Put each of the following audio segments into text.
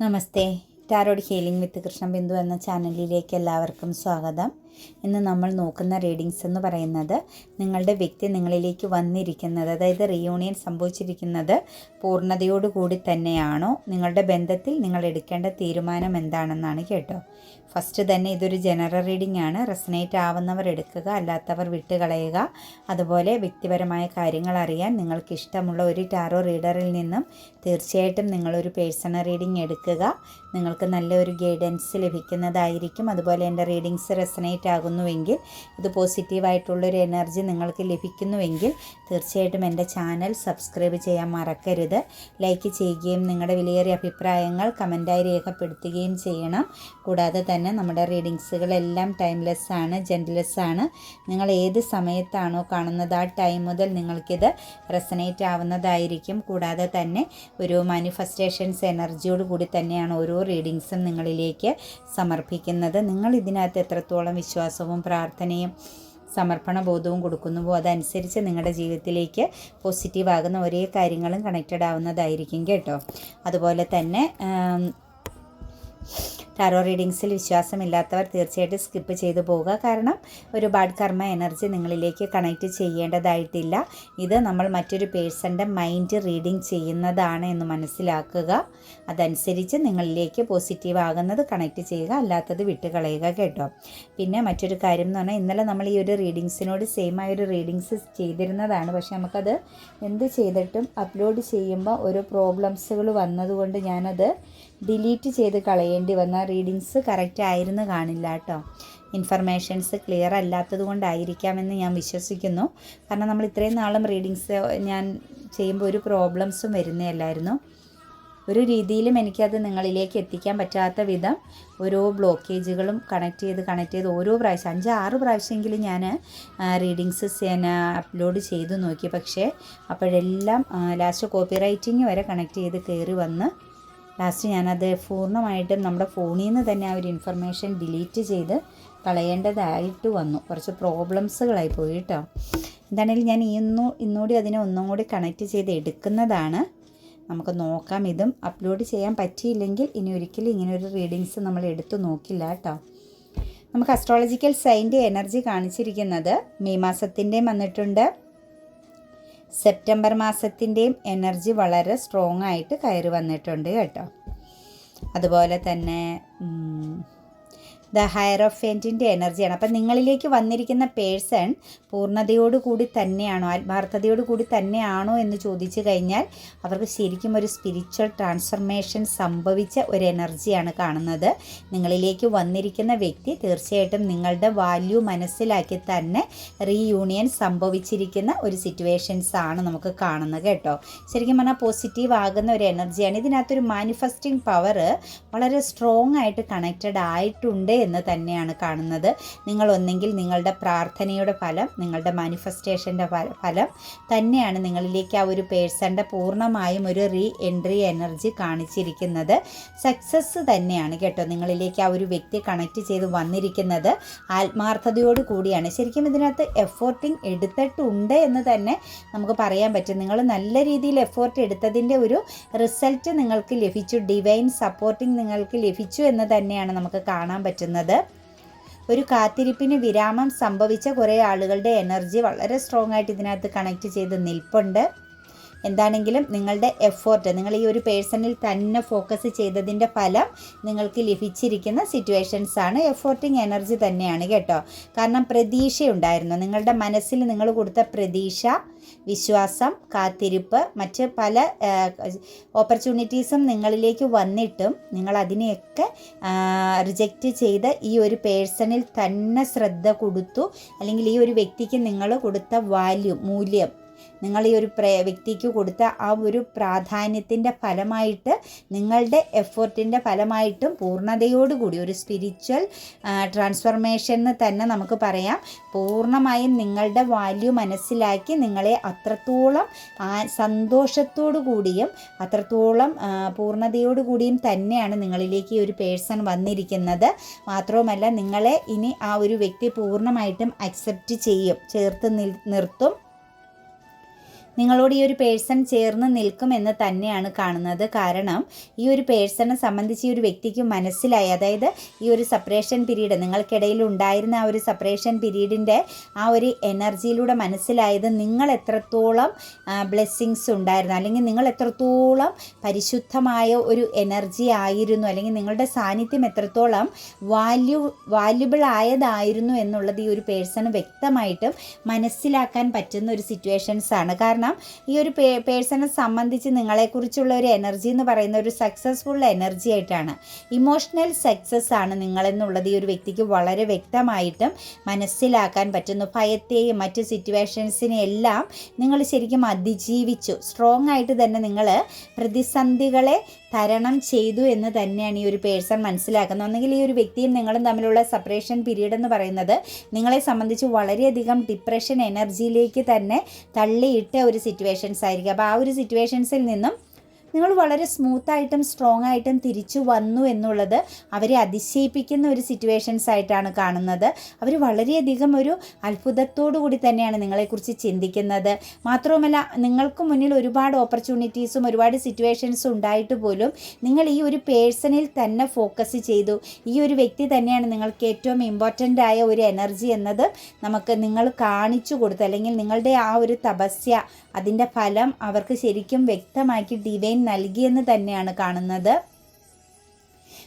Namaste. Tarot healing with Krishna Bindu എന്ന ചാനലിലേക്ക് എല്ലാവർക്കും സ്വാഗതം. ഇന്ന് നമ്മൾ നോക്കുന്ന റീഡിങ്സ് എന്ന് പറയുന്നത് നിങ്ങളുടെ വ്യക്തി നിങ്ങളിലേക്ക് വന്നിരിക്കുന്നത് അതായത് റിയൂണിയൻ സംഭവിച്ചിരിക്കുന്നത് പൂർണതയോടുകൂടി തന്നെയാണോ? നിങ്ങളുടെ ബന്ധത്തിൽ നിങ്ങൾ എടുക്കേണ്ട തീരുമാനം എന്താണെന്നാണ് കേട്ടോ. ഫസ്റ്റ് തന്നെ ഇതൊരു ജനറൽ റീഡിംഗ് ആണ്. റെസനേറ്റ് ആവുന്നവർ എടുക്കുക അല്ലാത്തവർ വിട്ടുകളയുക. അതുപോലെ വ്യക്തിപരമായ കാര്യങ്ങൾ അറിയാൻ നിങ്ങൾക്ക് ഇഷ്ടമുള്ള ഒരു ടാറോ റീഡറിൽ നിന്നും തീർച്ചയായിട്ടും നിങ്ങളൊരു പേഴ്സണൽ റീഡിംഗ് എടുക്കുക. നിങ്ങൾക്ക് നല്ലൊരു ഗൈഡൻസ് ലഭിക്കുന്നതായിരിക്കും. അതുപോലെ എന്റെ റീഡിങ്സ് റെസനേറ്റ് ആകുന്നുവെങ്കിൽ ഇത് പോസിറ്റീവായിട്ടുള്ളൊരു എനർജി നിങ്ങൾക്ക് ലഭിക്കുന്നുവെങ്കിൽ തീർച്ചയായിട്ടും എന്റെ ചാനൽ സബ്സ്ക്രൈബ് ചെയ്യാൻ മറക്കരുത്. ലൈക്ക് ചെയ്യുകയും നിങ്ങളുടെ വിലയേറിയ അഭിപ്രായങ്ങൾ കമന്റായി രേഖപ്പെടുത്തുകയും ചെയ്യണം. കൂടാതെ തന്നെ നമ്മുടെ റീഡിങ്സുകളെല്ലാം ടൈംലെസ് ആണ് ജെൻഡ്ലെസ് ആണ് നിങ്ങൾ ഏത് സമയത്താണോ കാണുന്നത് ആ ടൈം മുതൽ നിങ്ങൾക്കിത് റെസനേറ്റ് ആവുന്നതായിരിക്കും. കൂടാതെ തന്നെ ഒരു മാനിഫെസ്റ്റേഷൻസ് എനർജിയോട് കൂടി തന്നെയാണ് ഓരോ റീഡിങ്സും നിങ്ങളിലേക്ക് സമർപ്പിക്കുന്നത്. നിങ്ങൾ ഇതിനകത്ത് എത്രത്തോളം വിശ്വാസവും പ്രാർത്ഥനയും സമർപ്പണ ബോധവും കൊടുക്കുന്നുവോ അതനുസരിച്ച് നിങ്ങളുടെ ജീവിതത്തിലേക്ക് പോസിറ്റീവ് ആകുന്ന ഒരേ കാര്യങ്ങളും കണക്റ്റഡ് ആവുന്നതായിരിക്കും കേട്ടോ. അതുപോലെ തന്നെ ടാറോ റീഡിങ്സിൽ വിശ്വാസമില്ലാത്തവർ തീർച്ചയായിട്ടും സ്കിപ്പ് ചെയ്തു പോവുക. കാരണം ഒരുപാട് കർമ്മ എനർജി നിങ്ങളിലേക്ക് കണക്റ്റ് ചെയ്യേണ്ടതായിട്ടില്ല. ഇത് നമ്മൾ മറ്റൊരു പേഴ്സന്റെ മൈൻഡ് റീഡിങ് ചെയ്യുന്നതാണ് എന്ന് മനസ്സിലാക്കുക. അതനുസരിച്ച് നിങ്ങളിലേക്ക് പോസിറ്റീവ് ആകുന്നത് കണക്റ്റ് ചെയ്യുക അല്ലാത്തത് വിട്ടുകളയുക കേട്ടോ. പിന്നെ മറ്റൊരു കാര്യം എന്ന് പറഞ്ഞാൽ ഇന്നലെ നമ്മൾ ഈ ഒരു റീഡിങ്സിനോട് സെയിം ഒരു റീഡിങ്സ് ചെയ്തിരുന്നതാണ്. പക്ഷേ നമുക്കത് എന്ത് ചെയ്തിട്ടും അപ്ലോഡ് ചെയ്യുമ്പോൾ ഓരോ പ്രോബ്ലംസുകൾ വന്നതുകൊണ്ട് ഞാനത് ഡിലീറ്റ് ചെയ്ത് കളയേണ്ടി വന്ന റീഡിങ്സ് കറക്റ്റ് ആയിരുന്നു കാണില്ല കേട്ടോ. ഇൻഫർമേഷൻസ് ക്ലിയർ അല്ലാത്തത് കൊണ്ടായിരിക്കാമെന്ന് ഞാൻ വിശ്വസിക്കുന്നു. കാരണം നമ്മൾ ഇത്രയും നാളും റീഡിങ്സ് ഞാൻ ചെയ്യുമ്പോൾ ഒരു പ്രോബ്ലംസും വരുന്നതല്ലായിരുന്നു. ഒരു രീതിയിലും എനിക്കത് നിങ്ങളിലേക്ക് എത്തിക്കാൻ പറ്റാത്ത വിധം ഓരോ ബ്ലോക്കേജുകളും കണക്ട് ചെയ്ത് കണക്ട് ചെയ്ത് ഓരോ പ്രാവശ്യം അഞ്ച് ആറ് പ്രാവശ്യമെങ്കിലും ഞാൻ റീഡിങ്സ് അപ്ലോഡ് ചെയ്തു നോക്കി. പക്ഷേ അപ്പോഴെല്ലാം ലാസ്റ്റ് കോപ്പി റൈറ്റിംഗ് വരെ കണക്ട് ചെയ്ത് കയറി വന്ന് ലാസ്റ്റ് ഞാനത് പൂർണമായിട്ടും നമ്മുടെ ഫോണിൽ നിന്ന് തന്നെ ആ ഒരു ഇൻഫർമേഷൻ ഡിലീറ്റ് ചെയ്ത് കളയേണ്ടതായിട്ട് വന്നു. കുറച്ച് പ്രോബ്ലംസുകളായി പോയി കേട്ടോ എന്താണെങ്കിലും ഞാൻ ഇന്നു ഇന്നുകൂടി അതിനെ ഒന്നും കൂടി കണക്റ്റ് ചെയ്ത് എടുക്കുന്നതാണ്. നമുക്ക് നോക്കാം ഇതും അപ്ലോഡ് ചെയ്യാൻ പറ്റിയില്ലെങ്കിൽ ഇനി ഒരിക്കലും ഇങ്ങനെ ഒരു റീഡിങ്സ് നമ്മൾ എടുത്തു നോക്കില്ല കേട്ടോ നമുക്ക് അസ്ട്രോളജിക്കൽ സൈന്റെ എനർജി കാണിച്ചിരിക്കുന്നത് മെയ് മാസത്തിന്റെയും വന്നിട്ടുണ്ട്. സെപ്റ്റംബർ മാസത്തിന്റെയും എനർജി വളരെ സ്ട്രോങ് ആയിട്ട് കയറി വന്നിട്ടുണ്ട് കേട്ടോ. അതുപോലെ തന്നെ ദ ഹയർ ഓഫ് ഫെന്റിന്റെ എനർജിയാണ്. അപ്പം നിങ്ങളിലേക്ക് വന്നിരിക്കുന്ന പേഴ്സൺ പൂർണതയോടുകൂടി തന്നെയാണോ ആത്മാർത്ഥതയോടുകൂടി തന്നെയാണോ എന്ന് ചോദിച്ചു കഴിഞ്ഞാൽ അവർക്ക് ശരിക്കും ഒരു സ്പിരിച്വൽ ട്രാൻസ്ഫർമേഷൻ സംഭവിച്ച ഒരു എനർജിയാണ് കാണുന്നത്. നിങ്ങളിലേക്ക് വന്നിരിക്കുന്ന വ്യക്തി തീർച്ചയായിട്ടും നിങ്ങളുടെ വാല്യൂ മനസ്സിലാക്കി തന്നെ റീയൂണിയൻ സംഭവിച്ചിരിക്കുന്ന ഒരു സിറ്റുവേഷൻസ് ആണ് നമുക്ക് കാണുന്നത് കേട്ടോ. ശരിക്കും പറഞ്ഞാൽ പോസിറ്റീവ് ആകുന്ന ഒരു എനർജിയാണ്. ഇതിനകത്തൊരു മാനിഫെസ്റ്റിംഗ് പവർ വളരെ സ്ട്രോങ് ആയിട്ട് കണക്റ്റഡ് ആയിട്ടുണ്ട് എന്ന് തന്നെയാണ് കാണുന്നത്. നിങ്ങൾ ഒന്നെങ്കിൽ നിങ്ങളുടെ പ്രാർത്ഥനയുടെ ഫലം നിങ്ങളുടെ മാനിഫെസ്റ്റേഷന്റെ ഫലം തന്നെയാണ് നിങ്ങളിലേക്ക് ആ ഒരു പേഴ്സന്റെ പൂർണമായും ഒരു റീ എൻട്രി എനർജി കാണിച്ചിരിക്കുന്നത്. സക്സസ് തന്നെയാണ് കേട്ടോ നിങ്ങളിലേക്ക് ആ ഒരു വ്യക്തി കണക്ട് ചെയ്ത് വന്നിരിക്കുന്നത്. ആത്മാർത്ഥതയോട് കൂടിയാണ്. ശരിക്കും ഇതിനകത്ത് എഫോർട്ടിങ് എടുത്തിട്ടുണ്ട് എന്ന് തന്നെ നമുക്ക് പറയാൻ പറ്റും. നിങ്ങൾ നല്ല രീതിയിൽ എഫോർട്ട് എടുത്തതിന്റെ ഒരു റിസൾട്ട് നിങ്ങൾക്ക് ലഭിച്ചു. ഡിവൈൻ സപ്പോർട്ടിങ് നിങ്ങൾക്ക് ലഭിച്ചു എന്ന് തന്നെയാണ് നമുക്ക് കാണാൻ പറ്റുന്നത്. ഒരു കാത്തിരിപ്പിന് വിരാമം സംഭവിച്ച കുറേ ആളുകളുടെ എനർജി വളരെ സ്ട്രോങ് ആയിട്ട് ഇതിനകത്ത് കണക്ട് ചെയ്ത് നിൽപ്പുണ്ട്. എന്താണെങ്കിലും നിങ്ങളുടെ എഫോർട്ട് നിങ്ങൾ ഈ ഒരു പേഴ്സണിൽ തന്നെ ഫോക്കസ് ചെയ്തതിന്റെ ഫലം നിങ്ങൾക്ക് ലഭിച്ചിരിക്കുന്ന സിറ്റുവേഷൻസ് ആണ് എഫോർട്ടിങ് എനർജി തന്നെയാണ് കേട്ടോ. കാരണം പ്രതീക്ഷയുണ്ടായിരുന്നു. നിങ്ങളുടെ മനസ്സിൽ നിങ്ങൾ കൊടുത്ത പ്രതീക്ഷ വിശ്വാസം കാത്തിരിപ്പ് മറ്റ് പല ഓപ്പർച്യൂണിറ്റീസും നിങ്ങളിലേക്ക് വന്നിട്ടും നിങ്ങൾ അതിനെയൊക്കെ റിജക്റ്റ് ചെയ്ത് ഈ ഒരു പേഴ്സണിൽ തന്നെ ശ്രദ്ധ കൊടുത്തു. അല്ലെങ്കിൽ ഈ ഒരു വ്യക്തിക്ക് നിങ്ങൾ കൊടുത്ത വാല്യൂ മൂല്യം നിങ്ങൾ ഈ ഒരു വ്യക്തിക്ക് കൊടുത്ത ആ ഒരു പ്രാധാന്യത്തിന്റെ ഫലമായിട്ട് നിങ്ങളുടെ എഫേർട്ടിന്റെ ഫലമായിട്ടും പൂർണതയോടുകൂടി ഒരു സ്പിരിച്വൽ ട്രാൻസ്ഫർമേഷൻ എന്ന് തന്നെ നമുക്ക് പറയാം. പൂർണമായും നിങ്ങളുടെ വാല്യൂ മനസ്സിലാക്കി നിങ്ങളെ അത്രത്തോളം സന്തോഷത്തോടു കൂടിയും അത്രത്തോളം പൂർണതയോടു കൂടിയും തന്നെയാണ് നിങ്ങളിലേക്ക് ഈ ഒരു പേഴ്സൺ വന്നിരിക്കുന്നത്. മാത്രവുമല്ല നിങ്ങളെ ഇനി ആ ഒരു വ്യക്തി പൂർണമായിട്ടും അക്സെപ്റ്റ് ചെയ്യും. ചേർത്ത് നിർത്തും. നിങ്ങളോട് ഈ ഒരു പേഴ്സൺ ചേർന്ന് നിൽക്കുമെന്ന് തന്നെയാണ് കാണുന്നത്. കാരണം ഈ ഒരു പേഴ്സണെ സംബന്ധിച്ച് ഈ ഒരു വ്യക്തിക്ക് മനസ്സിലായി. അതായത് ഈ ഒരു സെപ്പറേഷൻ പീരീഡ് നിങ്ങൾക്കിടയിൽ ഉണ്ടായിരുന്ന ആ ഒരു സെപ്പറേഷൻ പീരീഡിന്റെ ആ ഒരു എനർജിയിലൂടെ മനസ്സിലായത് നിങ്ങൾ എത്രത്തോളം ബ്ലെസ്സിങ്സ് ഉണ്ടായിരുന്നു. അല്ലെങ്കിൽ നിങ്ങൾ എത്രത്തോളം പരിശുദ്ധമായ ഒരു എനർജി ആയിരുന്നു. അല്ലെങ്കിൽ നിങ്ങളുടെ സാന്നിധ്യം എത്രത്തോളം വാല്യൂ വാല്യുബിൾ ആയതായിരുന്നു എന്നുള്ളത് ഈ ഒരു പേഴ്സൺ വ്യക്തമായിട്ടും മനസ്സിലാക്കാൻ പറ്റുന്ന ഒരു സിറ്റുവേഷൻസ് ആണ്. കാരണം ഈ ഒരു പേഴ്സണെ സംബന്ധിച്ച് നിങ്ങളെക്കുറിച്ചുള്ള ഒരു എനർജി എന്ന് പറയുന്ന ഒരു സക്സസ്ഫുൾ എനർജി ആയിട്ടാണ്. ഇമോഷണൽ സക്സസ് ആണ് നിങ്ങളെന്നുള്ളത് ഈ ഒരു വ്യക്തിക്ക് വളരെ വ്യക്തമായിട്ടും മനസ്സിലാക്കാൻ പറ്റുന്നു. ഭയത്തെയും മറ്റ് സിറ്റുവേഷൻസിനെയും എല്ലാം നിങ്ങൾ ശരിക്കും അതിജീവിച്ചു. സ്ട്രോങ് ആയിട്ട് തന്നെ നിങ്ങൾ പ്രതിസന്ധികളെ തരണം ചെയ്തു എന്ന് തന്നെയാണ് ഈ ഒരു പേഴ്സൺ മനസ്സിലാക്കുന്നത്. ഒന്നെങ്കിൽ ഈ ഒരു വ്യക്തിയും നിങ്ങളും തമ്മിലുള്ള സെപ്പറേഷൻ പീരീഡ് എന്ന് പറയുന്നത് നിങ്ങളെ സംബന്ധിച്ച് വളരെയധികം ഡിപ്രഷൻ എനർജിയിലേക്ക് തന്നെ തള്ളിയിട്ട ഒരു സിറ്റുവേഷൻസ് ആയിരിക്കും. അപ്പോൾ ആ ഒരു സിറ്റുവേഷൻസിൽ നിന്നും നിങ്ങൾ വളരെ സ്മൂത്ത് സ്മൂത്തായിട്ടും സ്ട്രോങ് ആയിട്ടും തിരിച്ചു വന്നു എന്നുള്ളത് അവരെ അതിശയിപ്പിക്കുന്ന ഒരു സിറ്റുവേഷൻസ് ആയിട്ടാണ് കാണുന്നത്. അവർ വളരെയധികം ഒരു അത്ഭുതത്തോടു കൂടി തന്നെയാണ് നിങ്ങളെക്കുറിച്ച് ചിന്തിക്കുന്നത്. മാത്രവുമല്ല നിങ്ങൾക്ക് മുന്നിൽ ഒരുപാട് ഓപ്പർച്യൂണിറ്റീസും ഒരുപാട് സിറ്റുവേഷൻസും ഉണ്ടായിട്ട് പോലും നിങ്ങൾ ഈ ഒരു പേഴ്സണിൽ തന്നെ ഫോക്കസ് ചെയ്തു. ഈ ഒരു വ്യക്തി തന്നെയാണ് നിങ്ങൾക്ക് ഏറ്റവും ഇമ്പോർട്ടന്റ് ആയ ഒരു എനർജി എന്നത് നമുക്ക് നിങ്ങൾ കാണിച്ചു കൊടുത്തു അല്ലെങ്കിൽ നിങ്ങളുടെ ആ ഒരു തപസ്യ അതിന്റെ ഫലം അവർക്ക് ശരിക്കും വ്യക്തമാക്കി ഡിവൈൻ നൽകിയെന്ന് തന്നെയാണ് കാണുന്നത്.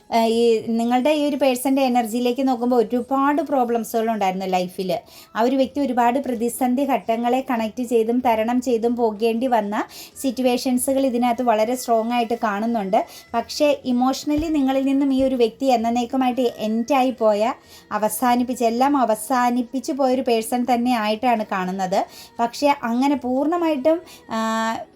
ഈ നിങ്ങളുടെ ഈ ഒരു പേഴ്സന്റെ എനർജിയിലേക്ക് നോക്കുമ്പോൾ ഒരുപാട് പ്രോബ്ലംസുകളുണ്ടായിരുന്നു ലൈഫിൽ. ആ ഒരു വ്യക്തി ഒരുപാട് പ്രതിസന്ധി ഘട്ടങ്ങളെ കണക്ട് ചെയ്തും തരണം ചെയ്തും പോകേണ്ടി വന്ന സിറ്റുവേഷൻസുകൾ ഇതിനകത്ത് വളരെ സ്ട്രോങ് ആയിട്ട് കാണുന്നുണ്ട്. പക്ഷേ ഇമോഷണലി നിങ്ങളിൽ നിന്നും ഈ ഒരു വ്യക്തി എന്നേക്കുമായിട്ട് എൻഡായി പോയ അവസാനിപ്പിച്ച് എല്ലാം അവസാനിപ്പിച്ച് പോയൊരു പേഴ്സൺ തന്നെ ആയിട്ടാണ് കാണുന്നത്. പക്ഷേ അങ്ങനെ പൂർണമായിട്ടും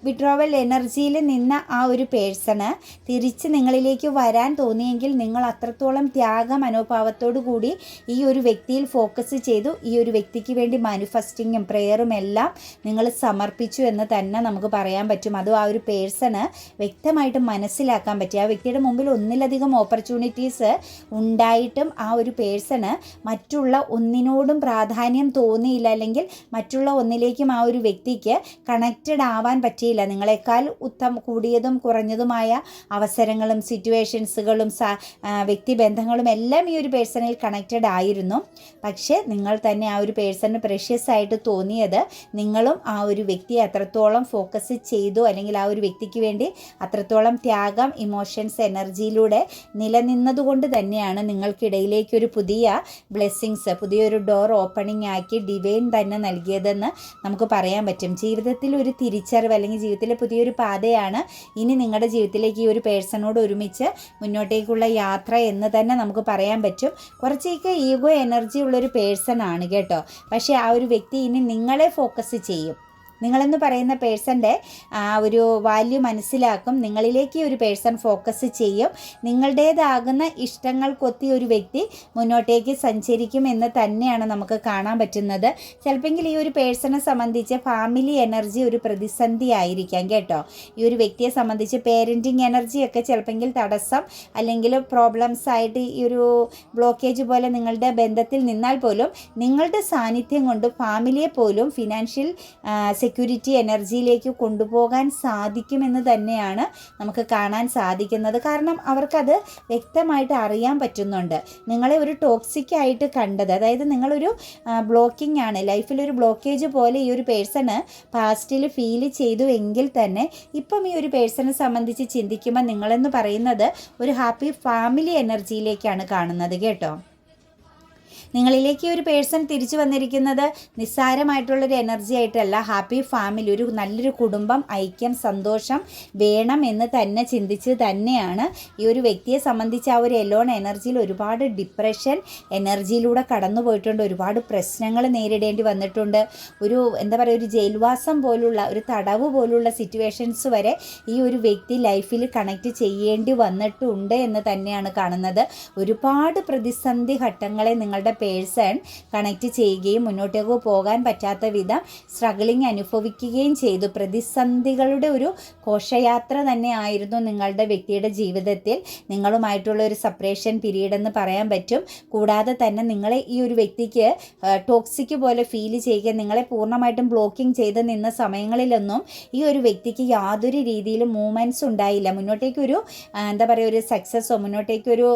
വിഡ്രോവൽ എനർജിയിൽ നിന്ന ആ ഒരു പേഴ്സണ് തിരിച്ച് നിങ്ങളിലേക്ക് വരാൻ തോന്നിയെങ്കിൽ എങ്കിൽ നിങ്ങൾ അത്രത്തോളം ത്യാഗ മനോഭാവത്തോടു കൂടി ഈ ഒരു വ്യക്തിയിൽ ഫോക്കസ് ചെയ്തു ഈ ഒരു വ്യക്തിക്ക് വേണ്ടി മാനിഫെസ്റ്റിങ്ങും പ്രെയറും എല്ലാം നിങ്ങൾ സമർപ്പിച്ചു എന്ന് തന്നെ നമുക്ക് പറയാൻ പറ്റും. അതും ആ ഒരു പേഴ്സണ് വ്യക്തമായിട്ട് മനസ്സിലാക്കാൻ പറ്റി. ആ വ്യക്തിയുടെ മുമ്പിൽ ഒന്നിലധികം ഓപ്പർച്യൂണിറ്റീസ് ഉണ്ടായിട്ടും ആ ഒരു പേഴ്സണ് മറ്റുള്ള ഒന്നിനോടും പ്രാധാന്യം തോന്നിയില്ല അല്ലെങ്കിൽ മറ്റുള്ള ഒന്നിലേക്കും ആ ഒരു വ്യക്തിക്ക് കണക്റ്റഡ് ആവാൻ പറ്റിയില്ല. നിങ്ങളെക്കാൾ ഉത്തം കൂടിയതും കുറഞ്ഞതുമായ അവസരങ്ങളും സിറ്റുവേഷൻസുകളും വ്യക്തിബന്ധങ്ങളും എല്ലാം ഈ ഒരു പേഴ്സണിൽ കണക്റ്റഡ് ആയിരുന്നു. പക്ഷേ നിങ്ങൾ തന്നെ ആ ഒരു പേഴ്സണ് പ്രഷ്യസ് ആയിട്ട് തോന്നിയത് നിങ്ങളും ആ ഒരു വ്യക്തിയെ അത്രത്തോളം ഫോക്കസ് ചെയ്തു അല്ലെങ്കിൽ ആ ഒരു വ്യക്തിക്ക് വേണ്ടി അത്രത്തോളം ത്യാഗം ഇമോഷൻസ് എനർജിയിലൂടെ നിലനിന്നതുകൊണ്ട് തന്നെയാണ് നിങ്ങൾക്കിടയിലേക്ക് ഒരു പുതിയ ബ്ലെസ്സിങ്സ് പുതിയൊരു ഡോർ ഓപ്പണിംഗ് ആക്കി ഡിവൈൻ തന്നെ നൽകിയതെന്ന് നമുക്ക് പറയാൻ പറ്റും. ജീവിതത്തിൽ ഒരു തിരിച്ചറിവ് അല്ലെങ്കിൽ ജീവിതത്തിലെ പുതിയൊരു പാതയാണ് ഇനി നിങ്ങളുടെ ജീവിതത്തിലേക്ക് ഈ ഒരു പേഴ്സണോട് ഒരുമിച്ച് മുന്നോട്ടേക്കുള്ള ഉള്ള യാത്ര എന്ന് തന്നെ നമുക്ക് പറയാൻ പറ്റും. കുറച്ചൊക്കെ ഈഗോ എനർജി ഉള്ളൊരു പേഴ്സൺ ആണ് കേട്ടോ. പക്ഷേ ആ ഒരു വ്യക്തി ഇനി നിങ്ങളെ ഫോക്കസ് ചെയ്യും. നിങ്ങളെന്ന് പറയുന്ന പേഴ്സന്റെ ഒരു വാല്യൂ മനസ്സിലാക്കും. നിങ്ങളിലേക്ക് ഒരു പേഴ്സൺ ഫോക്കസ് ചെയ്യും. നിങ്ങളുടേതാകുന്ന ഇഷ്ടങ്ങൾക്കൊത്തി ഒരു വ്യക്തി മുന്നോട്ടേക്ക് സഞ്ചരിക്കും എന്ന് തന്നെയാണ് നമുക്ക് കാണാൻ പറ്റുന്നത്. ചിലപ്പോൾ ഈ ഒരു പേഴ്സണെ സംബന്ധിച്ച് ഫാമിലി എനർജി ഒരു പ്രതിസന്ധി ആയിരിക്കാം കേട്ടോ. ഈ ഒരു വ്യക്തിയെ സംബന്ധിച്ച് പേരന്റിങ് എനർജിയൊക്കെ ചിലപ്പോൾ തടസ്സം അല്ലെങ്കിൽ പ്രോബ്ലംസ് ആയിട്ട് ഈ ഒരു ബ്ലോക്കേജ് പോലെ നിങ്ങളുടെ ബന്ധത്തിൽ നിന്നാൽ പോലും നിങ്ങളുടെ സാന്നിധ്യം കൊണ്ട് ഫാമിലിയെ പോലും ഫിനാൻഷ്യൽ സെക്യൂരിറ്റി എനർജിയിലേക്ക് കൊണ്ടുപോകാൻ സാധിക്കുമെന്ന് തന്നെയാണ് നമുക്ക് കാണാൻ സാധിക്കുന്നത്. കാരണം അവർക്കത് വ്യക്തമായിട്ട് അറിയാൻ പറ്റുന്നുണ്ട്. നിങ്ങളെ ഒരു ടോക്സിക് ആയിട്ട് കണ്ടത് അതായത് നിങ്ങളൊരു ബ്ലോക്കിംഗ് ആണ്. ലൈഫിലൊരു ബ്ലോക്കേജ് പോലെ ഈ ഒരു പേഴ്സണ് പാസ്റ്റിൽ ഫീൽ ചെയ്തു എങ്കിൽ തന്നെ ഇപ്പം ഈ ഒരു പേഴ്സണെ സംബന്ധിച്ച് ചിന്തിക്കുമ്പോൾ നിങ്ങളെന്ന് പറയുന്നത് ഒരു ഹാപ്പി ഫാമിലി എനർജിയിലേക്കാണ് കാണുന്നത് കേട്ടോ. നിങ്ങളിലേക്ക് ഒരു പേഴ്സൺ തിരിച്ചു വന്നിരിക്കുന്നത് നിസ്സാരമായിട്ടുള്ളൊരു എനർജി ആയിട്ടല്ല. ഹാപ്പി ഫാമിലി ഒരു നല്ലൊരു കുടുംബം ഐക്യം സന്തോഷം വേണം എന്ന് തന്നെ ചിന്തിച്ച് തന്നെയാണ് ഈ ഒരു വ്യക്തിയെ സംബന്ധിച്ച് ആ ഒരു എലോൺ എനർജിയിൽ ഒരുപാട് ഡിപ്രഷൻ എനർജിയിലൂടെ കടന്നു പോയിട്ടുണ്ട്. ഒരുപാട് പ്രശ്നങ്ങൾ നേരിടേണ്ടി വന്നിട്ടുണ്ട്. ഒരു എന്താ പറയുക ഒരു ജയിൽവാസം പോലുള്ള ഒരു തടവ് പോലുള്ള സിറ്റുവേഷൻസ് വരെ ഈ ഒരു വ്യക്തി ലൈഫിൽ കണക്ട് ചെയ്യേണ്ടി വന്നിട്ടുണ്ട് എന്ന് തന്നെയാണ് കാണുന്നത്. ഒരുപാട് പ്രതിസന്ധി ഘട്ടങ്ങളെ നിങ്ങളുടെ പേഴ്സൺ കണക്റ്റ് ചെയ്യുകയും മുന്നോട്ടേക്ക് പോകാൻ പറ്റാത്ത വിധം സ്ട്രഗിളിങ് അനുഭവിക്കുകയും ചെയ്തു. പ്രതിസന്ധികളുടെ ഒരു ഘോഷയാത്ര തന്നെ ആയിരുന്നു നിങ്ങളുടെ വ്യക്തിയുടെ ജീവിതത്തിൽ. നിങ്ങളുമായിട്ടുള്ള ഒരു സെപ്പറേഷൻ പീരീഡ് എന്ന് പറയാൻ പറ്റും. കൂടാതെ തന്നെ നിങ്ങളെ ഈ ഒരു വ്യക്തിക്ക് ടോക്സിക് പോലെ ഫീൽ ചെയ്യുക നിങ്ങളെ പൂർണമായിട്ടും ബ്ലോക്കിംഗ് ചെയ്ത് നിന്ന സമയങ്ങളിലൊന്നും ഈ ഒരു വ്യക്തിക്ക് യാതൊരു രീതിയിലും മൂവ്മെന്റ്സ് ഉണ്ടായില്ല. മുന്നോട്ടേക്കൊരു എന്താ പറയുക ഒരു സക്സസ്സോ മുന്നോട്ടേക്കൊരു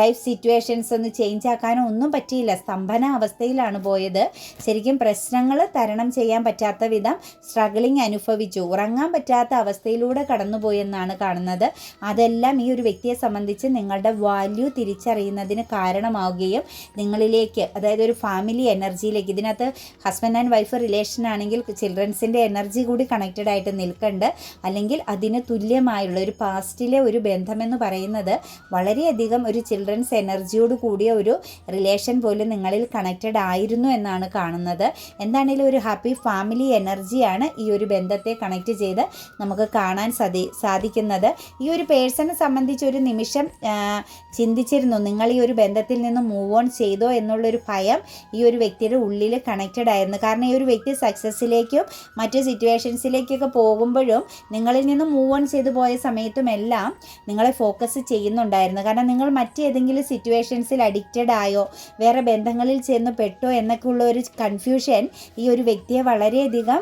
ലൈഫ് സിറ്റുവേഷൻസ് ഒന്ന് ചേഞ്ച് ആക്കാനോ ഒന്നും പറ്റിയില്ല. സ്തംഭന അവസ്ഥയിലാണ് പോയത്. ശരിക്കും പ്രശ്നങ്ങൾ തരണം ചെയ്യാൻ പറ്റാത്ത വിധം സ്ട്രഗിളിങ് അനുഭവിച്ചു. ഉറങ്ങാൻ പറ്റാത്ത അവസ്ഥയിലൂടെ കടന്നുപോയെന്നാണ് കാണുന്നത്. അതെല്ലാം ഈ ഒരു വ്യക്തിയെ സംബന്ധിച്ച് നിങ്ങളുടെ വാല്യൂ തിരിച്ചറിയുന്നതിന് കാരണമാവുകയും നിങ്ങളിലേക്ക് അതായത് ഒരു ഫാമിലി എനർജിയിലേക്ക് ഇതിനകത്ത് ഹസ്ബൻഡ് ആൻഡ് വൈഫ് റിലേഷൻ ആണെങ്കിൽ ചിൽഡ്രൻസിന്റെ എനർജി കൂടി കണക്റ്റഡ് ആയിട്ട് നിൽക്കുന്നുണ്ട് അല്ലെങ്കിൽ അതിന് തുല്യമായുള്ള ഒരു പാസ്റ്റിലെ ഒരു ബന്ധമെന്ന് പറയുന്നത് വളരെയധികം ഒരു ചിൽഡ്രൻസ് എനർജിയോട് കൂടിയ ഒരു റിലേഷൻ പോലും നിങ്ങളിൽ കണക്റ്റഡ് ആയിരുന്നു എന്നാണ് കാണുന്നത്. എന്താണെങ്കിലും ഒരു ഹാപ്പി ഫാമിലി എനർജിയാണ് ഈ ഒരു ബന്ധത്തെ കണക്റ്റ് ചെയ്ത് നമുക്ക് കാണാൻ സാധി സാധിക്കുന്നത്. ഈ ഒരു പേഴ്സണെ സംബന്ധിച്ച് ഒരു നിമിഷം ചിന്തിച്ചിരുന്നു നിങ്ങൾ ഈ ഒരു ബന്ധത്തിൽ നിന്ന് മൂവ് ഓൺ ചെയ്തോ എന്നുള്ളൊരു ഭയം ഈ ഒരു വ്യക്തിയുടെ ഉള്ളിൽ കണക്റ്റഡ് ആയിരുന്നു. കാരണം ഈ ഒരു വ്യക്തി സക്സസ്സിലേക്കും മറ്റു സിറ്റുവേഷൻസിലേക്കൊക്കെ പോകുമ്പോഴും നിങ്ങളിൽ നിന്ന് മൂവ് ഓൺ ചെയ്തു പോയ സമയത്തുമെല്ലാം നിങ്ങളെ ഫോക്കസ് ചെയ്യുന്നുണ്ടായിരുന്നു. കാരണം നിങ്ങൾ മറ്റേതെങ്കിലും സിറ്റുവേഷൻസിൽ അഡിക്റ്റഡ് ആയോ വേറെ ബന്ധങ്ങളിൽ ചെന്ന് പെട്ടോ എന്നൊക്കെ ഉള്ള ഒരു കൺഫ്യൂഷൻ ഈ ഒരു വ്യക്തിയെ വളരെയധികം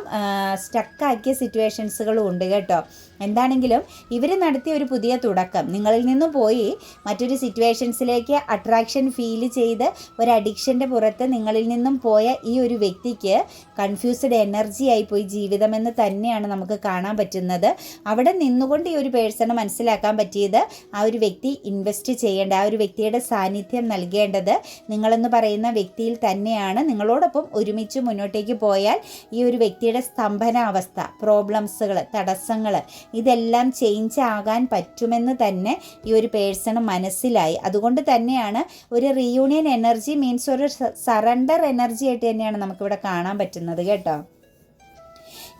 സ്റ്റക്കാക്കിയ സിറ്റുവേഷൻസുകളും ഉണ്ട് കേട്ടോ. എന്താണെങ്കിലും ഇവർ നടത്തിയ ഒരു പുതിയ തുടക്കം. നിങ്ങളിൽ നിന്ന് പോയി മറ്റൊരു സിറ്റുവേഷൻസിലേക്ക് അട്രാക്ഷൻ ഫീൽ ചെയ്ത് ഒരു അഡിക്ഷന്റെ പുറത്ത് നിങ്ങളിൽ നിന്നും പോയ ഈ ഒരു വ്യക്തിക്ക് കൺഫ്യൂസ്ഡ് എനർജി ആയിപ്പോയി ജീവിതമെന്ന് തന്നെയാണ് നമുക്ക് കാണാൻ പറ്റുന്നത്. അവിടെ നിന്നുകൊണ്ട് ഈ ഒരു പേഴ്സണ് മനസ്സിലാക്കാൻ പറ്റിയത് ആ ഒരു വ്യക്തി ഇൻവെസ്റ്റ് ചെയ്യേണ്ട ആ ഒരു വ്യക്തിയുടെ സാന്നിധ്യം നൽകേണ്ടത് നിങ്ങളെന്ന് പറയുന്ന വ്യക്തിയിൽ തന്നെയാണ്. നിങ്ങളോടൊപ്പം ഒരുമിച്ച് മുന്നോട്ടേക്ക് പോയാൽ ഈ ഒരു വ്യക്തിയുടെ സ്തംഭനാവസ്ഥ പ്രോബ്ലംസുകൾ തടസ്സങ്ങൾ ഇതെല്ലാം ചേഞ്ച് ആകാൻ പറ്റുമെന്ന് തന്നെ ഈ ഒരു പേഴ്സണ് മനസ്സിലായി. അതുകൊണ്ട് തന്നെയാണ് ഒരു റീയൂണിയൻ എനർജി മീൻസ് ഒരു സറണ്ടർ എനർജി ആയിട്ട് തന്നെയാണ് നമുക്കിവിടെ കാണാൻ പറ്റുന്നത് കേട്ടോ.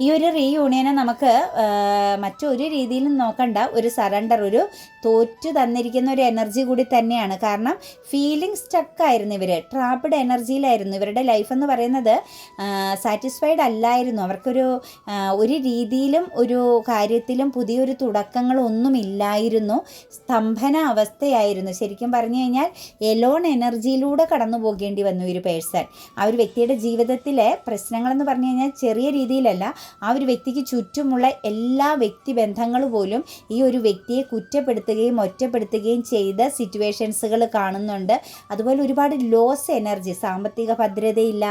ഈ ഒരു റീയൂണിയനെ നമുക്ക് മറ്റൊരു രീതിയിലും നോക്കണ്ട. ഒരു സറണ്ടർ ഒരു തോറ്റു തന്നിരിക്കുന്ന ഒരു എനർജി കൂടി തന്നെയാണ്. കാരണം ഫീലിംഗ് സ്റ്റക്കായിരുന്നു ഇവർ ട്രാപ്ഡ് എനർജിയിലായിരുന്നു ഇവരുടെ ലൈഫ് എന്ന് പറയുന്നത് സാറ്റിസ്ഫൈഡ് അല്ലായിരുന്നു. അവർക്കൊരു ഒരു രീതിയിലും ഒരു കാര്യത്തിലും പുതിയൊരു തുടക്കങ്ങളൊന്നും ഇല്ലായിരുന്നു. സ്തംഭന അവസ്ഥയായിരുന്നു. ശരിക്കും പറഞ്ഞു കഴിഞ്ഞാൽ എലോൺ എനർജിയിലൂടെ കടന്നു പോകേണ്ടി വന്നു ഒരു പേഴ്സൺ ആ ഒരു വ്യക്തിയുടെ ജീവിതത്തിലെ പ്രശ്നങ്ങളെന്ന് പറഞ്ഞു കഴിഞ്ഞാൽ ചെറിയ രീതിയിലല്ല. ആ ഒരു വ്യക്തിക്ക് ചുറ്റുമുള്ള എല്ലാ വ്യക്തിബന്ധങ്ങൾ പോലും ഈ ഒരു വ്യക്തിയെ കുറ്റപ്പെടുത്തുകയും ഒറ്റപ്പെടുത്തുകയും ചെയ്ത സിറ്റുവേഷൻസുകൾ കാണുന്നുണ്ട്. അതുപോലെ ഒരുപാട് ലോസ് എനർജി സാമ്പത്തിക ഭദ്രതയില്ല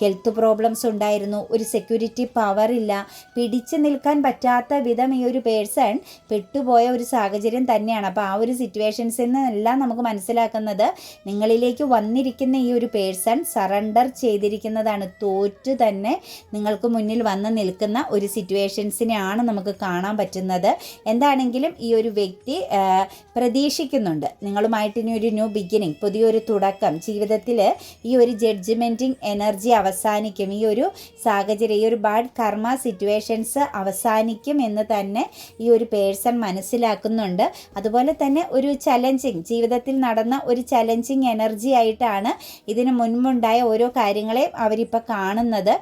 ഹെൽത്ത് പ്രോബ്ലംസ് ഉണ്ടായിരുന്നു ഒരു സെക്യൂരിറ്റി പവർ ഇല്ല പിടിച്ചു നിൽക്കാൻ പറ്റാത്ത വിധം ഈ ഒരു പേഴ്സൺ പെട്ടുപോയ ഒരു സാഹചര്യം തന്നെയാണ്. അപ്പോൾ ആ ഒരു സിറ്റുവേഷൻസിൽ നിന്നെല്ലാം നമുക്ക് മനസ്സിലാക്കുന്നത് നിങ്ങളിലേക്ക് വന്നിരിക്കുന്ന ഈ ഒരു പേഴ്സൺ സറണ്ടർ ചെയ്തിരിക്കുന്നതാണ്. തോറ്റു തന്നെ നിങ്ങൾക്ക് മുന്നിൽ വന്ന് നിൽക്കുന്ന ഒരു സിറ്റുവേഷൻസിനെയാണ് നമുക്ക് കാണാൻ പറ്റുന്നത്. എന്താണെങ്കിലും ഈ ഒരു വ്യക്തി പ്രതീക്ഷിക്കുന്നുണ്ട്. നിങ്ങളുമായിട്ട് ഇനി ഒരു ന്യൂ ബിഗിനിങ് പുതിയൊരു തുടക്കം. ജീവിതത്തിൽ ഈ ഒരു ജഡ്ജ്മെന്റിങ് എനർജി അവസാനിക്കും. ഈ ഒരു സാഹചര്യം ഈ ഒരു ബാഡ് കർമ്മ സിറ്റുവേഷൻസ് അവസാനിക്കും എന്ന് തന്നെ ഈ ഒരു പേഴ്സൺ മനസ്സിലാക്കുന്നുണ്ട്. അതുപോലെ തന്നെ ഒരു ചലഞ്ചിങ് ജീവിതത്തിൽ നടന്ന ഒരു ചലഞ്ചിങ് എനർജി ആയിട്ടാണ് ഇതിന് മുൻപുണ്ടായ ഓരോ കാര്യങ്ങളെയും അവരിപ്പോൾ കാണുന്നത്.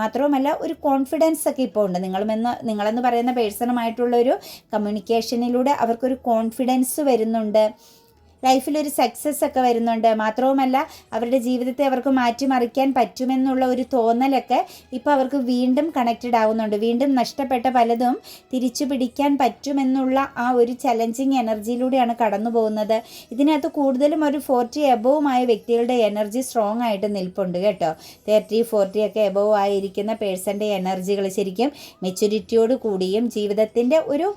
മാത്രവുമല്ല ഒരു കോൺഫിഡൻസ് ഒക്കെ ഇപ്പോൾ ഉണ്ട്. നിങ്ങളുമെന്ന് നിങ്ങളെന്ന് പറയുന്ന പേഴ്സണുമായിട്ടുള്ള ഒരു കമ്മ്യൂണിക്കേഷനിലൂടെ അവർക്കൊരു കോൺഫിഡൻസ് വരുന്നുണ്ട്. ലൈഫിലൊരു സക്സസ് ഒക്കെ വരുന്നുണ്ട്. മാത്രവുമല്ല അവരുടെ ജീവിതത്തെ അവർക്ക് മാറ്റിമറിക്കാൻ പറ്റുമെന്നുള്ള ഒരു തോന്നലൊക്കെ ഇപ്പോൾ അവർക്ക് വീണ്ടും കണക്റ്റഡ് ആവുന്നുണ്ട്. വീണ്ടും നഷ്ടപ്പെട്ട പലതും തിരിച്ചു പിടിക്കാൻ പറ്റുമെന്നുള്ള ആ ഒരു ചലഞ്ചിങ് എനർജിയിലൂടെയാണ് കടന്നു പോകുന്നത്. ഇതിനകത്ത് കൂടുതലും ഒരു ഫോർട്ടി എബോവുമായ വ്യക്തികളുടെ എനർജി സ്ട്രോങ് ആയിട്ട് നിൽപ്പുണ്ട് കേട്ടോ. തേർട്ടി ഫോർട്ടി ഒക്കെ എബവ് ആയിരിക്കുന്ന പേഴ്സന്റെ എനർജികൾ ശരിക്കും മെച്യൂരിറ്റിയോട് കൂടിയും ജീവിതത്തിന്റെ ഒരു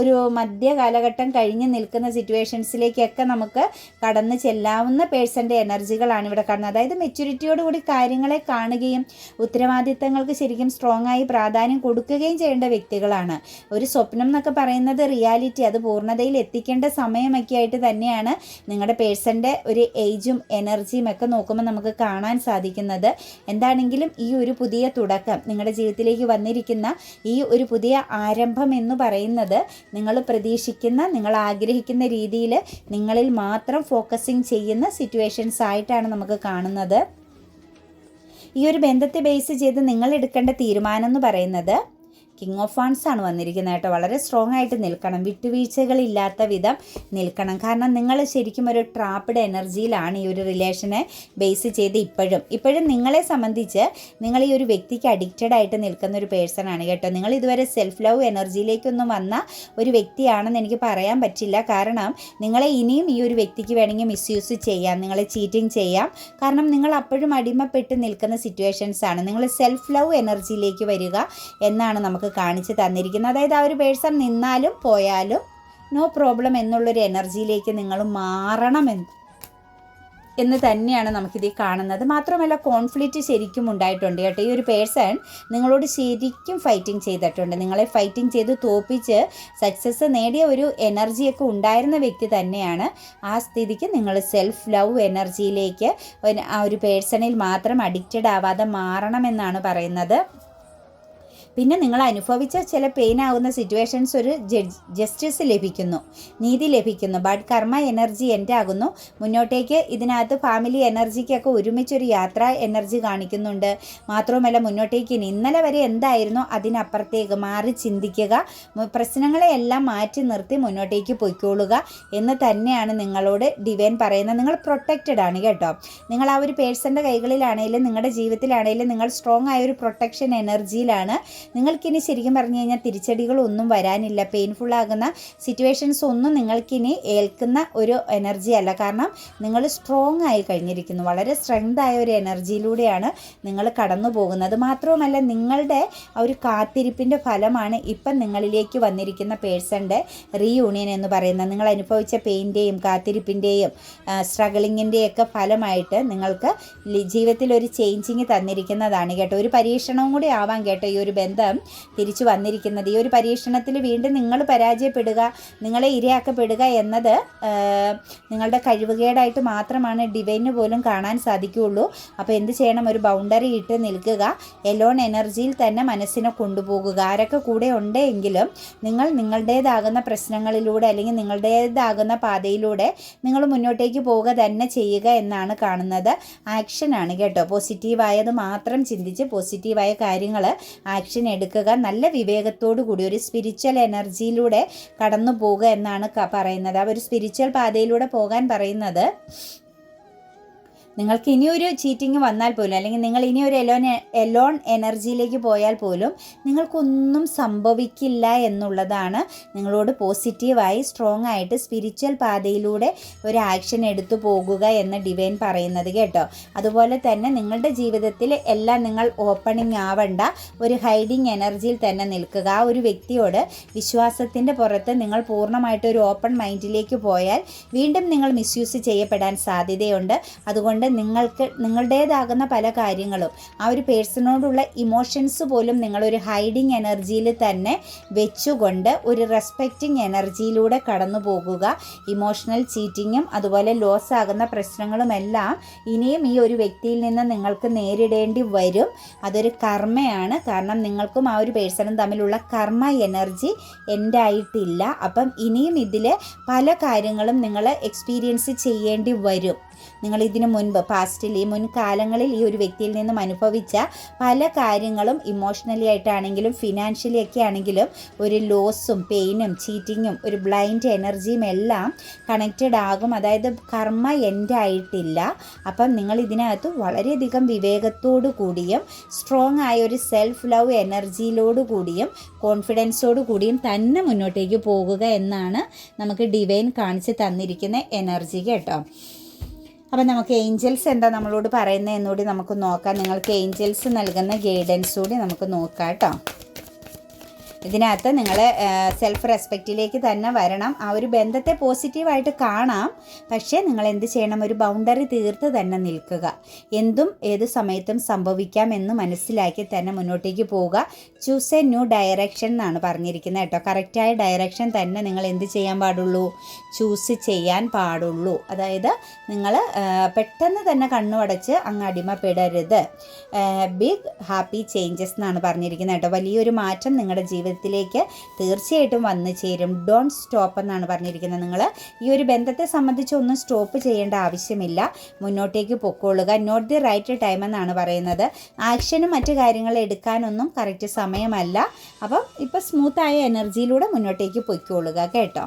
ഒരു മധ്യ കാലഘട്ടം കഴിഞ്ഞ് നിൽക്കുന്ന സിറ്റുവേഷൻസിലേക്കൊക്കെ നമുക്ക് കടന്നു ചെല്ലാവുന്ന പേഴ്സന്റെ എനർജികളാണ് ഇവിടെ കാണുന്നത്. അതായത് മെച്യൂരിറ്റിയോട് കൂടി കാര്യങ്ങളെ കാണുകയും ഉത്തരവാദിത്തങ്ങൾക്ക് ശരിക്കും സ്ട്രോങ് ആയി പ്രാധാന്യം കൊടുക്കുകയും ചെയ്യേണ്ട വ്യക്തികളാണ്. ഒരു സ്വപ്നം എന്നൊക്കെ പറയുന്നത് റിയാലിറ്റി അത് പൂർണതയിൽ എത്തിക്കേണ്ട സമയമൊക്കെ ആയിട്ട് തന്നെയാണ് നിങ്ങളുടെ പേഴ്സന്റെ ഒരു ഏജും എനർജിയും ഒക്കെ നോക്കുമ്പോൾ നമുക്ക് കാണാൻ സാധിക്കുന്നത്. എന്താണെങ്കിലും ഈ ഒരു പുതിയ തുടക്കം നിങ്ങളുടെ ജീവിതത്തിലേക്ക് വന്നിരിക്കുന്ന ഈ ഒരു പുതിയ ആരംഭം എന്ന് പറയുന്നത് നിങ്ങൾ പ്രതീക്ഷിക്കുന്ന നിങ്ങൾ ആഗ്രഹിക്കുന്ന രീതിയിൽ നിങ്ങളിൽ മാത്രം ഫോക്കസിങ് ചെയ്യുന്ന സിറ്റുവേഷൻസ് ആയിട്ടാണ് നമുക്ക് കാണുന്നത്. ഈ ഒരു ബന്ധത്തെ ബേസ് ചെയ്ത് നിങ്ങൾ എടുക്കേണ്ട തീരുമാനം എന്ന് പറയുന്നത് കിങ് ഓഫ് ഫാൻസ് ആണ് വന്നിരിക്കുന്നത് കേട്ടോ. വളരെ സ്ട്രോങ് ആയിട്ട് നിൽക്കണം. വിട്ടുവീഴ്ചകളില്ലാത്ത വിധം നിൽക്കണം. കാരണം നിങ്ങൾ ശരിക്കും ഒരു ട്രാപ്പിഡ് എനർജിയിലാണ് ഈ ഒരു റിലേഷനെ ബേസ് ചെയ്ത് ഇപ്പോഴും. ഇപ്പോഴും നിങ്ങളെ സംബന്ധിച്ച് നിങ്ങൾ ഈ ഒരു വ്യക്തിക്ക് അഡിക്റ്റഡ് ആയിട്ട് നിൽക്കുന്ന ഒരു പേഴ്സൺ ആണ് കേട്ടോ. നിങ്ങൾ ഇതുവരെ സെൽഫ് ലവ് എനർജിയിലേക്കൊന്നും വന്ന ഒരു വ്യക്തിയാണെന്ന് എനിക്ക് പറയാൻ പറ്റില്ല. കാരണം നിങ്ങളെ ഇനിയും ഈ ഒരു വ്യക്തിക്ക് വേണമെങ്കിൽ മിസ്യൂസ് ചെയ്യാം. നിങ്ങളെ ചീറ്റിംഗ് ചെയ്യാം. കാരണം നിങ്ങൾ അപ്പോഴും അടിമപ്പെട്ട് നിൽക്കുന്ന സിറ്റുവേഷൻസ് ആണ്. നിങ്ങൾ സെൽഫ് ലവ് എനർജിയിലേക്ക് വരിക എന്നാണ് നമുക്ക് കാണിച്ച് തന്നിരിക്കുന്നത് അതായത് ആ ഒരു പേഴ്സൺ നിന്നാലും പോയാലും നോ പ്രോബ്ലം എന്നുള്ളൊരു എനർജിയിലേക്ക് നിങ്ങൾ മാറണമെന്ന് എന്ന്. തന്നെയാണ് നമുക്കിത് കാണുന്നത്. മാത്രമല്ല കോൺഫ്ലിക്റ്റ് ശരിക്കും ഉണ്ടായിട്ടുണ്ട് കേട്ടോ. ഈ ഒരു പേഴ്സൺ നിങ്ങളോട് ശരിക്കും ഫൈറ്റിംഗ് ചെയ്തിട്ടുണ്ട്. നിങ്ങളെ ഫൈറ്റിംഗ് ചെയ്ത് തോപ്പിച്ച് സക്സസ് നേടിയ ഒരു എനർജിയൊക്കെ ഉണ്ടായിരുന്ന വ്യക്തി തന്നെയാണ് ആ സ്ഥിതിക്ക് നിങ്ങൾ സെൽഫ് ലവ് എനർജിയിലേക്ക് ആ ഒരു പേഴ്സണിൽ മാത്രം അഡിക്റ്റഡ് ആവാതെ മാറണമെന്നാണ് പറയുന്നത്. പിന്നെ നിങ്ങൾ അനുഭവിച്ച ചില പെയിൻ ആകുന്ന സിറ്റുവേഷൻസ് ഒരു ജസ്റ്റിസ് ലഭിക്കുന്നു. നീതി ലഭിക്കുന്നു. ബട്ട് കർമ്മ എനർജി എന്റെ ആകുന്നു. മുന്നോട്ടേക്ക് ഇതിനകത്ത് ഫാമിലി എനർജിക്കൊക്കെ ഒരുമിച്ചൊരു യാത്ര എനർജി കാണിക്കുന്നുണ്ട്. മാത്രവുമല്ല മുന്നോട്ടേക്ക് ഇനി ഇന്നലെ വരെ എന്തായിരുന്നോ അതിനപ്പുറത്തേക്ക് മാറി ചിന്തിക്കുക. പ്രശ്നങ്ങളെ എല്ലാം മാറ്റി നിർത്തി മുന്നോട്ടേക്ക് പൊയ്ക്കോളുക എന്ന് തന്നെയാണ് നിങ്ങളോട് ഡിവൈൻ പറയുന്നത്. നിങ്ങൾ പ്രൊട്ടക്റ്റഡ് ആണ് കേട്ടോ. നിങ്ങൾ ആ ഒരു പേഴ്സന്റെ കൈകളിലാണെങ്കിലും നിങ്ങളുടെ ജീവിതത്തിലാണെങ്കിലും നിങ്ങൾ സ്ട്രോങ് ആയ ഒരു പ്രൊട്ടക്ഷൻ എനർജിയിലാണ് നിങ്ങൾക്കിനി ശരിക്കും പറഞ്ഞു കഴിഞ്ഞാൽ തിരിച്ചടികളൊന്നും വരാനില്ല. പെയിൻഫുൾ ആകുന്ന സിറ്റുവേഷൻസ് ഒന്നും നിങ്ങൾക്കിനി ഏൽക്കുന്ന ഒരു എനർജി അല്ല. കാരണം നിങ്ങൾ സ്ട്രോങ് ആയി കഴിഞ്ഞിരിക്കുന്നു. വളരെ സ്ട്രെങ്ത് ആയ ഒരു എനർജിയിലൂടെയാണ് നിങ്ങൾ കടന്നു പോകുന്നത്. മാത്രവുമല്ല നിങ്ങളുടെ ആ ഒരു കാത്തിരിപ്പിന്റെ ഫലമാണ് ഇപ്പം നിങ്ങളിലേക്ക് വന്നിരിക്കുന്ന പേഴ്സന്റെ റീയൂണിയൻ എന്ന് പറയുന്നത്. നിങ്ങൾ അനുഭവിച്ച പെയിന്റെയും കാത്തിരിപ്പിന്റെയും സ്ട്രഗിളിങ്ങിന്റെയൊക്കെ ഫലമായിട്ട് നിങ്ങൾക്ക് ജീവിതത്തിൽ ഒരു ചേഞ്ചിങ് തന്നിരിക്കുന്നതാണ് കേട്ടോ. ഒരു പരീക്ഷണവും കൂടി ആവാം കേട്ടോ ഈ ഒരു ബന്ധം. ബന്ധം തിരിച്ചു വന്നിരിക്കുന്നത്. ഈ ഒരു പരീക്ഷണത്തിൽ വീണ്ടും നിങ്ങൾ പരാജയപ്പെടുക നിങ്ങളെ ഇരയാക്കപ്പെടുക എന്നത് നിങ്ങളുടെ കഴിവുകേടായിട്ട് മാത്രമാണ് ഡിവൈന് പോലും കാണാൻ സാധിക്കുകയുള്ളൂ. അപ്പോൾ എന്ത് ചെയ്യണം? ഒരു ബൗണ്ടറി ഇട്ട് നിൽക്കുക. എലോൺ എനർജിയിൽ തന്നെ മനസ്സിനെ കൊണ്ടുപോകുക. ആരൊക്കെ കൂടെ ഉണ്ടെങ്കിലും നിങ്ങൾ നിങ്ങളുടേതാകുന്ന പ്രശ്നങ്ങളിലൂടെ അല്ലെങ്കിൽ നിങ്ങളുടേതാകുന്ന പാതയിലൂടെ നിങ്ങൾ മുന്നോട്ടേക്ക് പോവുക തന്നെ ചെയ്യുക എന്നാണ് കാണുന്നത്. ആക്ഷനാണ് കേട്ടോ. പോസിറ്റീവായത് മാത്രം ചിന്തിച്ച് പോസിറ്റീവായ കാര്യങ്ങൾ ആക്ഷൻ എടുക്കുക. നല്ല വിവേകത്തോടു കൂടി ഒരു സ്പിരിച്വൽ എനർജിയിലൂടെ കടന്നു പോവുക എന്നാണ് പറയുന്നത്. ഒരു സ്പിരിച്വൽ പാതയിലൂടെ പോകാൻ പറയുന്നത്. നിങ്ങൾക്ക് ഇനിയൊരു ചീറ്റിംഗ് വന്നാൽ പോലും അല്ലെങ്കിൽ നിങ്ങൾ ഇനി ഒരു എലോൺ എലോൺ എനർജിയിലേക്ക് പോയാൽ പോലും നിങ്ങൾക്കൊന്നും സംഭവിക്കില്ല എന്നുള്ളതാണ് നിങ്ങളോട് പോസിറ്റീവായി സ്ട്രോങ് ആയിട്ട് സ്പിരിച്വൽ പാതയിലൂടെ ഒരു ആക്ഷൻ എടുത്തു പോകുക എന്ന് ഡിവൈൻ പറയുന്നത് കേട്ടോ. അതുപോലെ തന്നെ നിങ്ങളുടെ ജീവിതത്തിൽ എല്ലാം നിങ്ങൾ ഓപ്പണിംഗ് ആവണ്ട ഒരു ഹൈഡിങ് എനർജിയിൽ തന്നെ നിൽക്കുക. ആ ഒരു വ്യക്തിയോട് വിശ്വാസത്തിന്റെ പുറത്ത് നിങ്ങൾ പൂർണമായിട്ട് ഒരു ഓപ്പൺ മൈൻഡിലേക്ക് പോയാൽ വീണ്ടും നിങ്ങൾ മിസ്യൂസ് ചെയ്യപ്പെടാൻ സാധ്യതയുണ്ട്. അതുകൊണ്ട് നിങ്ങൾക്ക് നിങ്ങളുടേതാകുന്ന പല കാര്യങ്ങളും. ആ ഒരു പേഴ്സണോടുള്ള ഇമോഷൻസ് പോലും നിങ്ങളൊരു ഹൈഡിങ് എനർജിയിൽ തന്നെ വെച്ചുകൊണ്ട് ഒരു റെസ്പെക്റ്റിംഗ് എനർജിയിലൂടെ കടന്നു പോകുക. ഇമോഷണൽ ചീറ്റിങ്ങും അതുപോലെ ലോസ് ആകുന്ന പ്രശ്നങ്ങളുമെല്ലാം ഇനിയും ഈ ഒരു വ്യക്തിയിൽ നിന്ന് നിങ്ങൾക്ക് നേരിടേണ്ടി വരും. അതൊരു കർമ്മയാണ്. കാരണം നിങ്ങൾക്കും ആ ഒരു പേഴ്സണും തമ്മിലുള്ള കർമ്മ എനർജി എന്റെ ആയിട്ടില്ല അപ്പം ഇനിയും ഇതിൽ പല കാര്യങ്ങളും നിങ്ങൾ എക്സ്പീരിയൻസ് ചെയ്യേണ്ടി വരും. നിങ്ങൾ ഇതിനു മുൻപ് പാസ്റ്റിൽ ഈ മുൻകാലങ്ങളിൽ ഈ ഒരു വ്യക്തിയിൽ നിന്നും അനുഭവിച്ച പല കാര്യങ്ങളും ഇമോഷണലി ആയിട്ടാണെങ്കിലും ഫിനാൻഷ്യലി ഒക്കെ ആണെങ്കിലും ഒരു ലോസും പെയിനും ചീറ്റിങ്ങും ഒരു ബ്ലൈൻഡ് എനർജിയും എല്ലാം കണക്റ്റഡ് ആകും. അതായത് കർമ്മ എൻഡ് ആയിട്ടില്ല. അപ്പം നിങ്ങൾ ഇതിനകത്ത് വളരെയധികം വിവേകത്തോടു കൂടിയും സ്ട്രോങ് ആയ ഒരു സെൽഫ് ലവ് എനർജിയിലോടു കൂടിയും കോൺഫിഡൻസോടു കൂടിയും തന്നെ മുന്നോട്ടേക്ക് പോകുക എന്നാണ് നമുക്ക് ഡിവൈൻ കാണിച്ച് തന്നിരിക്കുന്ന എനർജി കേട്ടോ. അപ്പം നമുക്ക് ഏഞ്ചൽസ് എന്താ നമ്മളോട് പറയുന്നത് എന്നുകൂടി നമുക്ക് നോക്കാം. നിങ്ങൾക്ക് ഏഞ്ചൽസ് നൽകുന്ന ഗൈഡൻസ് കൂടി നമുക്ക് നോക്കാം കേട്ടോ. ഇതിനകത്ത് നിങ്ങൾ സെൽഫ് റെസ്പെക്റ്റിലേക്ക് തന്നെ വരണം. ആ ഒരു ബന്ധത്തെ പോസിറ്റീവായിട്ട് കാണാം. പക്ഷേ നിങ്ങൾ എന്ത് ചെയ്യണം? ഒരു ബൗണ്ടറി തീർത്ത് തന്നെ നിൽക്കുക. എന്തും ഏത് സമയത്തും സംഭവിക്കാം എന്ന് മനസ്സിലാക്കി തന്നെ മുന്നോട്ടേക്ക് പോവുക. ചൂസ് എ ന്യൂ ഡയറക്ഷൻ എന്നാണ് പറഞ്ഞിരിക്കുന്നത് കേട്ടോ. കറക്റ്റായ ഡയറക്ഷൻ തന്നെ നിങ്ങൾ എന്ത് ചെയ്യാൻ പാടുള്ളൂ? ചൂസ് ചെയ്യാൻ പാടുള്ളൂ. അതായത് നിങ്ങൾ പെട്ടെന്ന് തന്നെ കണ്ണുമടച്ച് അങ്ങ് അടിമപ്പെടരുത്. ബിഗ് ഹാപ്പി ചേഞ്ചസ് എന്നാണ് പറഞ്ഞിരിക്കുന്നത് കേട്ടോ. വലിയൊരു മാറ്റം നിങ്ങളുടെ ജീവിതത്തിലേക്ക് തീർച്ചയായിട്ടും വന്നു ചേരും. ഡോണ്ട് സ്റ്റോപ്പ് എന്നാണ് പറഞ്ഞിരിക്കുന്നത് നിങ്ങൾ. ഈ ഒരു ബന്ധത്തെ സംബന്ധിച്ച് ഒന്നും സ്റ്റോപ്പ് ചെയ്യേണ്ട ആവശ്യമില്ല. മുന്നോട്ടേക്ക് പൊക്കോളുക. നോട്ട് ദി റൈറ്റ് ടൈം എന്നാണ് പറയുന്നത്. ആക്ഷനും മറ്റു കാര്യങ്ങൾ എടുക്കാനൊന്നും കറക്റ്റ് സമയമല്ല. അപ്പം ഇപ്പോൾ സ്മൂത്തായ എനർജിയിലൂടെ മുന്നോട്ടേക്ക് പൊയ്ക്കോളുക കേട്ടോ.